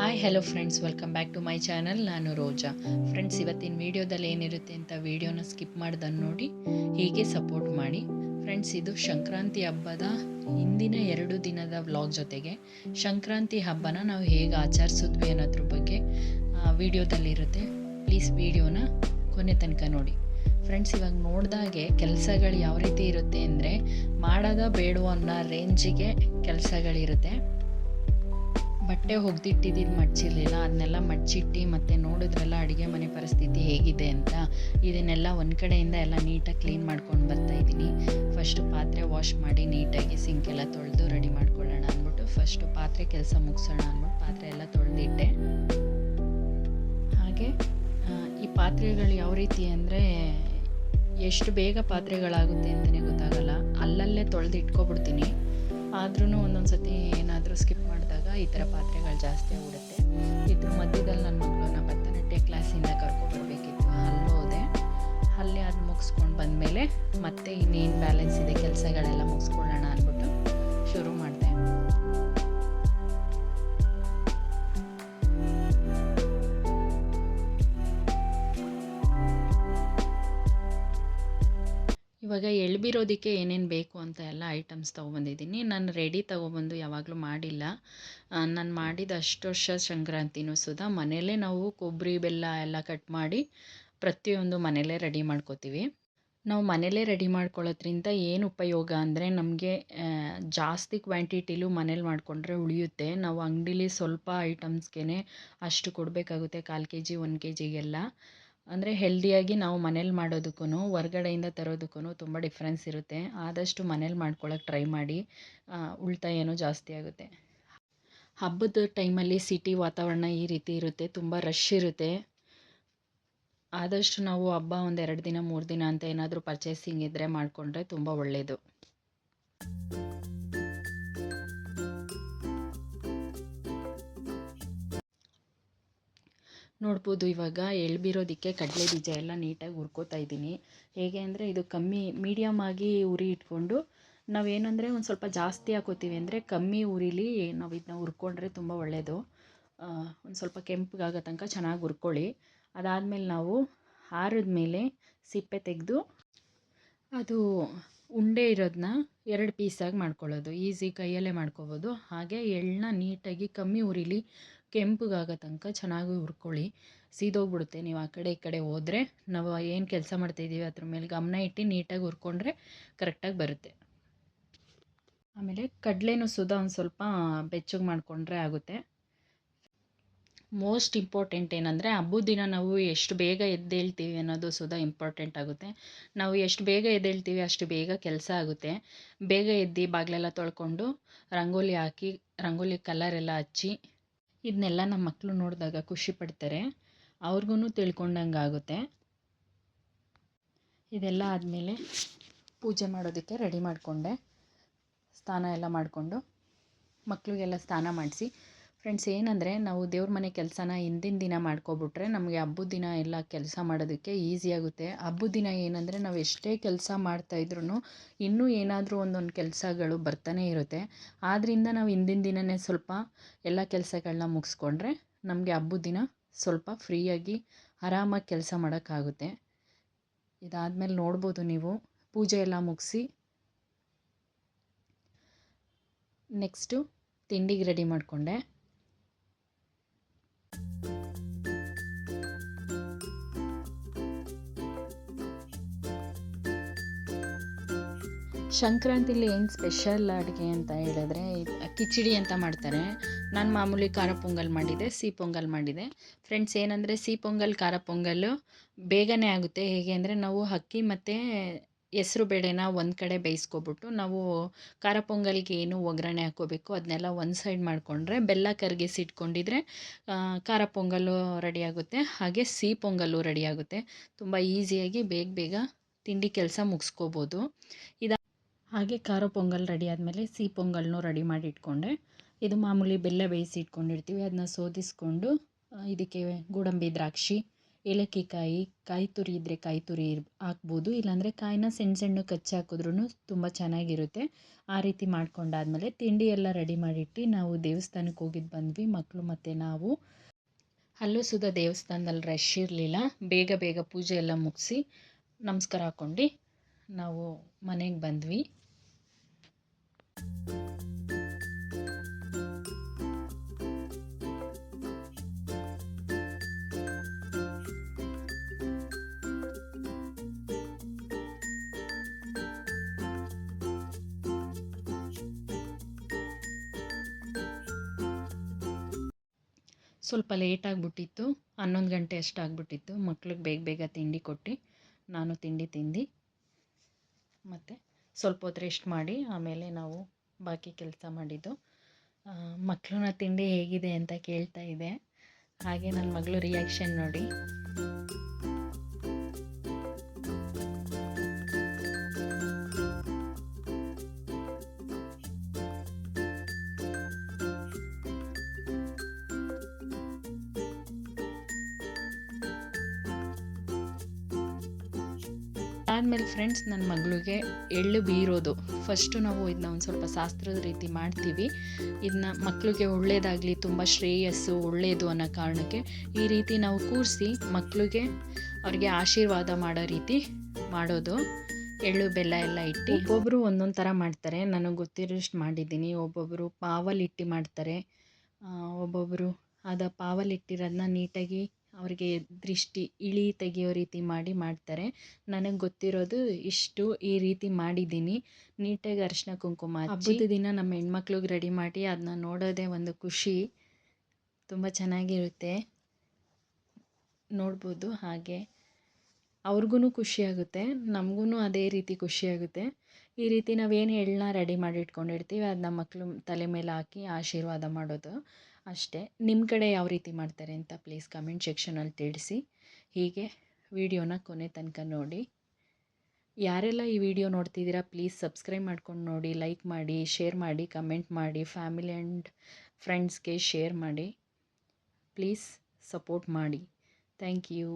Hi hello friends welcome back to my channel ನಾನು Roja. Friends ಇವತ್ತಿನ ವೀಡಿಯೋದಲ್ಲಿ ಏನಿರುತ್ತೆ ಅಂತ ವೀಡಿಯೋನ ಸ್ಕಿಪ್ ಮಾಡ್ದನ್ನು ನೋಡಿ, ಹೀಗೆ ಸಪೋರ್ಟ್ ಮಾಡಿ. ಫ್ರೆಂಡ್ಸ್ ಇದು ಸಂಕ್ರಾಂತಿ ಹಬ್ಬದ ಹಿಂದಿನ ಎರಡು ದಿನದ ವ್ಲಾಗ್ ಜೊತೆಗೆ, ಸಂಕ್ರಾಂತಿ ಹಬ್ಬನ ನಾವು ಹೇಗೆ ಆಚರಿಸಿದ್ವಿ ಅನ್ನೋದ್ರ ಬಗ್ಗೆ ವೀಡಿಯೋದಲ್ಲಿರುತ್ತೆ ಪ್ಲೀಸ್ ವೀಡಿಯೋನ ಕೊನೆ ತನಕ ನೋಡಿ. ಫ್ರೆಂಡ್ಸ್ ಇವಾಗ ನೋಡಿದಾಗೆ ಕೆಲಸಗಳು ಯಾವ ರೀತಿ ಇರುತ್ತೆ ಅಂದರೆ, ಮಾಡೋದ ಬೇಡವೋ ಅನ್ನೋ ರೇಂಜಿಗೆ ಕೆಲಸಗಳಿರುತ್ತೆ. ಬಟ್ಟೆ ಒಗ್ದಿಟ್ಟಿದ್ದು ಮಡ್ಚಿರ್ಲಿಲ್ಲ ಅದನ್ನೆಲ್ಲ ಮಡ್ಚಿಟ್ಟು ಮತ್ತೆ ನೋಡಿದ್ರೆಲ್ಲ ಅಡುಗೆ ಮನೆ ಪರಿಸ್ಥಿತಿ ಹೇಗಿದೆ ಅಂತ ಇದನ್ನೆಲ್ಲ ಒಂದು ಕಡೆಯಿಂದ ಎಲ್ಲ ನೀಟಾಗಿ ಕ್ಲೀನ್ ಮಾಡ್ಕೊಂಡು ಬರ್ತಾ ಇದ್ದೀನಿ ಫಸ್ಟು ಪಾತ್ರೆ ವಾಶ್ ಮಾಡಿ ನೀಟಾಗಿ ಸಿಂಕ್ ಎಲ್ಲ ತೊಳೆದು ರೆಡಿ ಮಾಡ್ಕೊಳ್ಳೋಣ ಅಂದ್ಬಿಟ್ಟು ಫಸ್ಟು ಪಾತ್ರೆ ಕೆಲಸ ಮುಗಿಸೋಣ ಅಂದ್ಬಿಟ್ಟು ಪಾತ್ರೆ ಎಲ್ಲ ತೊಳೆದಿಟ್ಟೆ. ಹಾಗೆ ಈ ಪಾತ್ರೆಗಳು ಯಾವ ರೀತಿ ಅಂದರೆ ಎಷ್ಟು ಬೇಗ ಪಾತ್ರೆಗಳಾಗುತ್ತೆ ಅಂತಲೇ ಗೊತ್ತಾಗಲ್ಲ. ಅಲ್ಲಲ್ಲೇ ತೊಳೆದು ಇಟ್ಕೊಬಿಡ್ತೀನಿ ಆದ್ರೂ ಒಂದೊಂದು ಸತಿ ಏನಾದರೂ ಸ್ಕಿಪ್ ಮಾಡಿದಾಗ ಈ ಥರ ಪಾತ್ರೆಗಳು ಜಾಸ್ತಿ ಆಗ್ಬಿಡುತ್ತೆ. ಇದ್ರ ಮಧ್ಯದಲ್ಲಿ ನನ್ನ ಮಗಳನ್ನ ಭರತನಾಟ್ಯ ಕ್ಲಾಸಿಂದ ಕರ್ಕೊಬರ್ಬೇಕಿತ್ತು. ಅಲ್ಲಿ ಹೋದೆ. ಅಲ್ಲಿ ಅದು ಮುಗಿಸ್ಕೊಂಡು ಬಂದಮೇಲೆ ಮತ್ತೆ ಇನ್ನೇನು ಬ್ಯಾಲೆನ್ಸ್ ಇದೆ, ಕೆಲಸಗಳೆಲ್ಲ ಮುಗಿಸ್ಕೊಳ್ಳೋಣ ಅಂದ್ಬಿಟ್ಟು ಶುರು ಮಾಡಿದೆ. ಇವಾಗ ಎಳ್ಬಿರೋದಕ್ಕೆ ಏನೇನು ಬೇಕು ಅಂತ ಎಲ್ಲ ಐಟಮ್ಸ್ ತೊಗೊಬಂದಿದ್ದೀನಿ. ನಾನು ರೆಡಿ ತೊಗೊಬಂದು ಯಾವಾಗಲೂ ಮಾಡಿಲ್ಲ. ನಾನು ಮಾಡಿದ ಅಷ್ಟು ವರ್ಷ ಸಂಕ್ರಾಂತಿನೂ ಸುಧಾ ಮನೆಯಲ್ಲೇ ನಾವು ಕೊಬ್ಬರಿ ಬೆಲ್ಲ ಎಲ್ಲ ಕಟ್ ಮಾಡಿ ಪ್ರತಿಯೊಂದು ಮನೆಯಲ್ಲೇ ರೆಡಿ ಮಾಡ್ಕೋತೀವಿ. ನಾವು ಮನೆಯಲ್ಲೇ ರೆಡಿ ಮಾಡ್ಕೊಳ್ಳೋದ್ರಿಂದ ಏನು ಉಪಯೋಗ ಅಂದರೆ ನಮಗೆ ಜಾಸ್ತಿ ಕ್ವಾಂಟಿಟಿಲೂ ಮನೇಲಿ ಮಾಡಿಕೊಂಡ್ರೆ ಉಳಿಯುತ್ತೆ. ನಾವು ಅಂಗಡೀಲಿ ಸ್ವಲ್ಪ ಐಟಮ್ಸ್ಗೆ ಅಷ್ಟು ಕೊಡಬೇಕಾಗುತ್ತೆ, ಕಾಲು ಕೆ ಜಿ ಒಂದು ಕೆ ಜಿಗೆಲ್ಲ ಅಂದರೆ ಹೆಲ್ದಿಯಾಗಿ ನಾವು ಮನೇಲಿ ಮಾಡೋದಕ್ಕೂ ಹೊರ್ಗಡೆಯಿಂದ ತರೋದಕ್ಕೂ ತುಂಬ ಡಿಫ್ರೆನ್ಸ್ ಇರುತ್ತೆ. ಆದಷ್ಟು ಮನೇಲಿ ಮಾಡ್ಕೊಳ್ಳೋಕೆ ಟ್ರೈ ಮಾಡಿ ಏನೋ ಜಾಸ್ತಿ ಆಗುತ್ತೆ. ಹಬ್ಬದ ಟೈಮಲ್ಲಿ ಸಿಟಿ ವಾತಾವರಣ ಈ ರೀತಿ ಇರುತ್ತೆ, ತುಂಬ ರಶ್ ಇರುತ್ತೆ. ಆದಷ್ಟು ನಾವು ಹಬ್ಬ ಒಂದು ಎರಡು ದಿನ, ಮೂರು ದಿನ ಅಂತ ಏನಾದರೂ ಪರ್ಚೇಸಿಂಗ್ ಇದ್ದರೆ ಮಾಡಿಕೊಂಡ್ರೆ ತುಂಬ ಒಳ್ಳೆಯದು ನೋಡ್ಬೋದು ಇವಾಗ ಎಳ್ಬಿರೋದಕ್ಕೆ ಕಡಲೆ ಬೀಜ ಎಲ್ಲ ನೀಟಾಗಿ ಹುರ್ಕೋತಾ ಇದ್ದೀನಿ. ಹೇಗೆ ಅಂದರೆ ಇದು ಕಮ್ಮಿ ಮೀಡಿಯಮ್ ಆಗಿ ಉರಿ ಇಟ್ಕೊಂಡು ನಾವೇನಂದರೆ ಒಂದು ಸ್ವಲ್ಪ ಜಾಸ್ತಿ ಹಾಕೋತೀವಿ ಅಂದರೆ ಕಮ್ಮಿ ಉರಿಲಿ ನಾವು ಇದನ್ನ ಹುರ್ಕೊಂಡ್ರೆ ತುಂಬ ಒಳ್ಳೆಯದು ಒಂದು ಸ್ವಲ್ಪ ಕೆಂಪಗಾಗೋ ತನಕ ಚೆನ್ನಾಗಿ ಹುರ್ಕೊಳ್ಳಿ. ಅದಾದಮೇಲೆ ನಾವು ಆರಿದ ಮೇಲೆ ಸಿಪ್ಪೆ ತೆಗೆದು ಅದು ಉಂಡೆ ಇರೋದನ್ನ ಎರಡು ಪೀಸಾಗಿ ಮಾಡ್ಕೊಳ್ಳೋದು. ಈಸಿ ಕೈಯಲ್ಲೇ ಮಾಡ್ಕೊಬೋದು. ಹಾಗೆ ಎಳ್ಳನ್ನ ನೀಟಾಗಿ ಕಮ್ಮಿ ಉರಿಲಿ ಕೆಂಪಗಾಗೋ ತನಕ ಚೆನ್ನಾಗಿ ಹುರ್ಕೊಳ್ಳಿ. ಸೀದೋಗ್ಬಿಡುತ್ತೆ. ನೀವು ಆ ಕಡೆ ಈ ಕಡೆ ಹೋದರೆ ನಾವು ಏನು ಕೆಲಸ ಮಾಡ್ತಾಯಿದ್ದೀವಿ ಅದ್ರ ಮೇಲೆ ಗಮನ ಇಟ್ಟು ನೀಟಾಗಿ ಹುರ್ಕೊಂಡ್ರೆ ಕರೆಕ್ಟಾಗಿ ಬರುತ್ತೆ. ಆಮೇಲೆ ಕಡಲೆನೂ ಸುದ ಒಂದು ಸ್ವಲ್ಪ ಬೆಚ್ಚಗೆ ಮಾಡಿಕೊಂಡ್ರೆ ಆಗುತ್ತೆ. ಮೋಸ್ಟ್ ಇಂಪಾರ್ಟೆಂಟ್ ಏನಂದರೆ ಹಬ್ಬದ ದಿನ ನಾವು ಎಷ್ಟು ಬೇಗ ಎದ್ದೇಳ್ತೀವಿ ಅನ್ನೋದು ಸುದ ಇಂಪಾರ್ಟೆಂಟ್ ಆಗುತ್ತೆ. ನಾವು ಎಷ್ಟು ಬೇಗ ಎದ್ದೇಳ್ತೀವಿ ಅಷ್ಟು ಬೇಗ ಕೆಲಸ ಆಗುತ್ತೆ. ಬೇಗ ಎದ್ದು ಬಾಗಿಲೆಲ್ಲ ತೊಳ್ಕೊಂಡು ರಂಗೋಲಿ ಹಾಕಿ ರಂಗೋಲಿ ಕಲರ್ ಎಲ್ಲ ಹಚ್ಚಿ ಇದನ್ನೆಲ್ಲ ನಮ್ಮ ಮಕ್ಕಳು ನೋಡಿದಾಗ ಖುಷಿ ಪಡ್ತಾರೆ. ಅವ್ರಿಗೂ ತಿಳ್ಕೊಂಡಂಗೆ ಆಗುತ್ತೆ. ಇದೆಲ್ಲ ಆದಮೇಲೆ ಪೂಜೆ ಮಾಡೋದಕ್ಕೆ ರೆಡಿ ಮಾಡಿಕೊಂಡೆ. ಸ್ನಾನ ಎಲ್ಲ ಮಾಡಿಕೊಂಡು ಮಕ್ಕಳಿಗೆಲ್ಲ ಸ್ನಾನ ಮಾಡಿಸಿ ಫ್ರೆಂಡ್ಸ್ ಏನಂದರೆ ನಾವು ದೇವ್ರ ಮನೆ ಕೆಲಸನ ಹಿಂದಿನ ದಿನ ಮಾಡ್ಕೊಬಿಟ್ರೆ ನಮಗೆ ಹಬ್ಬದ ದಿನ ಎಲ್ಲ ಕೆಲಸ ಮಾಡೋದಕ್ಕೆ ಈಸಿಯಾಗುತ್ತೆ ಹಬ್ಬದ ದಿನ ಏನಂದರೆ ನಾವು ಎಷ್ಟೇ ಕೆಲಸ ಮಾಡ್ತಾಯಿದ್ರು ಇನ್ನೂ ಏನಾದರೂ ಒಂದೊಂದು ಕೆಲಸಗಳು ಬರ್ತಾನೆ ಇರುತ್ತೆ. ಆದ್ದರಿಂದ ನಾವು ಹಿಂದಿನ ದಿನವೇ ಸ್ವಲ್ಪ ಎಲ್ಲ ಕೆಲಸಗಳನ್ನ ಮುಗಿಸ್ಕೊಂಡ್ರೆ ನಮಗೆ ಹಬ್ಬದ ದಿನ ಸ್ವಲ್ಪ ಫ್ರೀಯಾಗಿ ಆರಾಮಾಗಿ ಕೆಲಸ ಮಾಡೋಕ್ಕಾಗುತ್ತೆ. ಇದಾದಮೇಲೆ ನೋಡ್ಬೋದು ನೀವು. ಪೂಜೆ ಎಲ್ಲ ಮುಗಿಸಿ ನೆಕ್ಸ್ಟು ತಿಂಡಿಗೆ ರೆಡಿ ಮಾಡಿಕೊಂಡೆ. ಸಂಕ್ರಾಂತಿಲಿ ಏನು ಸ್ಪೆಷಲ್ ಅಡುಗೆ ಅಂತ ಹೇಳಿದ್ರೆ, ಕಿಚಡಿ ಅಂತ ಮಾಡ್ತಾರೆ. ನಾನು ಮಾಮೂಲಿ ಖಾರ ಪೊಂಗಲ್ ಮಾಡಿದೆ, ಸಿಹಿ ಪೊಂಗಲ್ ಮಾಡಿದೆ. ಫ್ರೆಂಡ್ಸ್ ಏನಂದರೆ ಸಿಹಿ ಪೊಂಗಲ್, ಖಾರ ಪೊಂಗಲ್ಲು ಬೇಗನೆ ಆಗುತ್ತೆ. ಹೇಗೆ ಅಂದರೆ ನಾವು ಅಕ್ಕಿ ಮತ್ತು ಹೆಸರು ಬೇಳೆನ ಒಂದು ಕಡೆ ಬೇಯಿಸ್ಕೊಬಿಟ್ಟು ನಾವು ಖಾರ ಪೊಂಗಲ್ಗೆ ಏನು ಒಗ್ಗರಣೆ ಹಾಕ್ಕೋಬೇಕು ಅದನ್ನೆಲ್ಲ ಒಂದು ಸೈಡ್ ಮಾಡಿಕೊಂಡ್ರೆ ಬೆಲ್ಲ ಕರಗಿಸಿ ಇಟ್ಕೊಂಡಿದ್ರೆ ಖಾರ ಪೊಂಗಲ್ಲು ರೆಡಿ ಆಗುತ್ತೆ. ಹಾಗೆ ಸಿಹಿ ಪೊಂಗಲ್ಲು ರೆಡಿ ಆಗುತ್ತೆ. ತುಂಬ ಈಸಿಯಾಗಿ ಬೇಗ ಬೇಗ ತಿಂಡಿ ಕೆಲಸ ಮುಗಿಸ್ಕೋಬೋದು. ಇದು ಹಾಗೆ ಖಾರ ಪೊಂಗಲ್ ರೆಡಿ ಆದಮೇಲೆ ಸಿಹಿ ಪೊಂಗಲ್ನೂ ರೆಡಿ ಮಾಡಿ ಇಟ್ಕೊಂಡೆ. ಇದು ಮಾಮೂಲಿ ಬೆಲ್ಲ ಬೇಯಿಸಿ ಇಟ್ಕೊಂಡಿರ್ತೀವಿ. ಅದನ್ನ ಸೋದಿಸ್ಕೊಂಡು ಇದಕ್ಕೆ ಗೋಡಂಬಿ, ದ್ರಾಕ್ಷಿ ಏಲಕ್ಕಿ ಕಾಯಿ ಕಾಯಿ ತುರಿ ಇದ್ದರೆ ಕಾಯಿ ತುರಿ ಹಾಕ್ಬೋದು. ಇಲ್ಲಾಂದರೆ ಕಾಯಿನ ಸಣ್ಣ ಸಣ್ಣ ಕಚ್ಚಿ ಹಾಕಿದ್ರೂ ತುಂಬ ಚೆನ್ನಾಗಿರುತ್ತೆ. ಆ ರೀತಿ ಮಾಡ್ಕೊಂಡಾದ್ಮೇಲೆ ತಿಂಡಿ ಎಲ್ಲ ರೆಡಿ ಮಾಡಿಟ್ಟು ನಾವು ದೇವಸ್ಥಾನಕ್ಕೆ ಹೋಗಿದ್ದು ಬಂದ್ವಿ. ಮಕ್ಕಳು ಮತ್ತು ನಾವು. ಅಲ್ಲೂ ಸುದ ದೇವಸ್ಥಾನದಲ್ಲಿ ರಶ್ ಇರಲಿಲ್ಲ. ಬೇಗ ಬೇಗ ಪೂಜೆ ಎಲ್ಲ ಮುಗಿಸಿ ನಮಸ್ಕಾರ ಹಾಕ್ಕೊಂಡು ನಾವು ಮನೆಗೆ ಬಂದ್ವಿ. ಸ್ವಲ್ಪ ಲೇಟ್ ಆಗಿಬಿಟ್ಟಿತ್ತು, ಹನ್ನೊಂದು ಗಂಟೆ ಅಷ್ಟು ಆಗಿಬಿಟ್ಟಿತ್ತು, ಮಕ್ಳಿಗೆ ಬೇಗ ಬೇಗ ತಿಂಡಿ ಕೊಟ್ಟು, ನಾನು ತಿಂಡಿ ತಿಂದು. ಮತ್ತು ಸ್ವಲ್ಪ ಹೊತ್ತು ರೆಸ್ಟ್ ಮಾಡಿ ಆಮೇಲೆ ನಾವು ಬಾಕಿ ಕೆಲಸ ಮಾಡಿದ್ದು. ಮಕ್ಕಳನ್ನ ತಿಂಡಿ ಹೇಗಿದೆ ಅಂತ ಕೇಳ್ತಾ ಇದೆ. ಹಾಗೆ ನನ್ನ ಮಗಳು ರಿಯಾಕ್ಷನ್ ನೋಡಿ. ಆದಮೇಲೆ ಫ್ರೆಂಡ್ಸ್ ನನ್ನ ಮಗಳಿಗೆ ಎಳ್ಳು ಬೀರೋದು. ಫಸ್ಟು ನಾವು ಇದನ್ನ ಒಂದು ಸ್ವಲ್ಪ ಶಾಸ್ತ್ರದ ರೀತಿ ಮಾಡ್ತೀವಿ. ಇದನ್ನ ಮಕ್ಕಳಿಗೆ ಒಳ್ಳೇದಾಗಲಿ, ತುಂಬ ಶ್ರೇಯಸ್ಸು ಒಳ್ಳೆಯದು ಅನ್ನೋ ಕಾರಣಕ್ಕೆ ಈ ರೀತಿ ನಾವು ಕೂರಿಸಿ ಮಕ್ಕಳಿಗೆ ಅವ್ರಿಗೆ ಆಶೀರ್ವಾದ ಮಾಡೋ ರೀತಿ ಮಾಡೋದು. ಎಳ್ಳು, ಬೆಲ್ಲ ಎಲ್ಲ ಇಟ್ಟು ಒಬ್ಬೊಬ್ಬರು ಒಂದೊಂದು ಥರ ಮಾಡ್ತಾರೆ. ನನಗೆ ಗೊತ್ತಿರೋಷ್ಟು ಮಾಡಿದ್ದೀನಿ. ಒಬ್ಬೊಬ್ಬರು ಪಾವಲಿಟ್ಟು ಮಾಡ್ತಾರೆ. ಒಬ್ಬೊಬ್ಬರು ಅದ ಪಾವಲಿಟ್ಟಿರೋದನ್ನ ನೀಟಾಗಿ ಅವ್ರಿಗೆ ದೃಷ್ಟಿ ಇಳಿ ತೆಗೆಯೋ ರೀತಿ ಮಾಡಿ ಮಾಡ್ತಾರೆ. ನನಗೆ ಗೊತ್ತಿರೋದು ಇಷ್ಟು ಈ ರೀತಿ ಮಾಡಿದ್ದೀನಿ. ನೀಟಾಗಿ ಅರಿಶಿನ ಕುಂಕುಮ ಹಬ್ಬದ ದಿನ ನಮ್ಮ ಹೆಣ್ಮಕ್ಳಿಗೆ ರೆಡಿ ಮಾಡಿ ಅದನ್ನ ನೋಡೋದೇ ಒಂದು ಖುಷಿ. ತುಂಬ ಚೆನ್ನಾಗಿರುತ್ತೆ. ನೋಡ್ಬೋದು ಹಾಗೆ. ಅವ್ರಿಗೂ ಖುಷಿಯಾಗುತ್ತೆ ನಮಗೂ ಅದೇ ರೀತಿ ಖುಷಿಯಾಗುತ್ತೆ ಈ ರೀತಿ ನಾವೇನು ಎಳ್ಳನ್ನ ರೆಡಿ ಮಾಡಿ ಇಟ್ಕೊಂಡಿರ್ತೀವಿ ಅದನ್ನ ಮಕ್ಕಳು ತಲೆ ಮೇಲೆ ಹಾಕಿ ಆಶೀರ್ವಾದ ಮಾಡೋದು. ಅಷ್ಟೇ. ನಿಮ್ಮ ಕಡೆ ಯಾವ ರೀತಿ ಮಾಡ್ತಾರೆ ಅಂತ ಪ್ಲೀಸ್ ಕಮೆಂಟ್ ಸೆಕ್ಷನಲ್ಲಿ ತಿಳಿಸಿ. ಹೀಗೆ ವಿಡಿಯೋನ ಕೊನೆ ತನಕ ನೋಡಿ. ಯಾರೆಲ್ಲ ಈ ವಿಡಿಯೋ ನೋಡ್ತಿದ್ದೀರಾ ಪ್ಲೀಸ್ ಸಬ್ಸ್ಕ್ರೈಬ್ ಮಾಡ್ಕೊಂಡು ನೋಡಿ ಲೈಕ್ ಮಾಡಿ ಶೇರ್ ಮಾಡಿ ಕಮೆಂಟ್ ಮಾಡಿ ಫ್ಯಾಮಿಲಿ ಆ್ಯಂಡ್ ಫ್ರೆಂಡ್ಸ್ಗೆ ಶೇರ್ ಮಾಡಿ. ಪ್ಲೀಸ್ ಸಪೋರ್ಟ್ ಮಾಡಿ. Thank you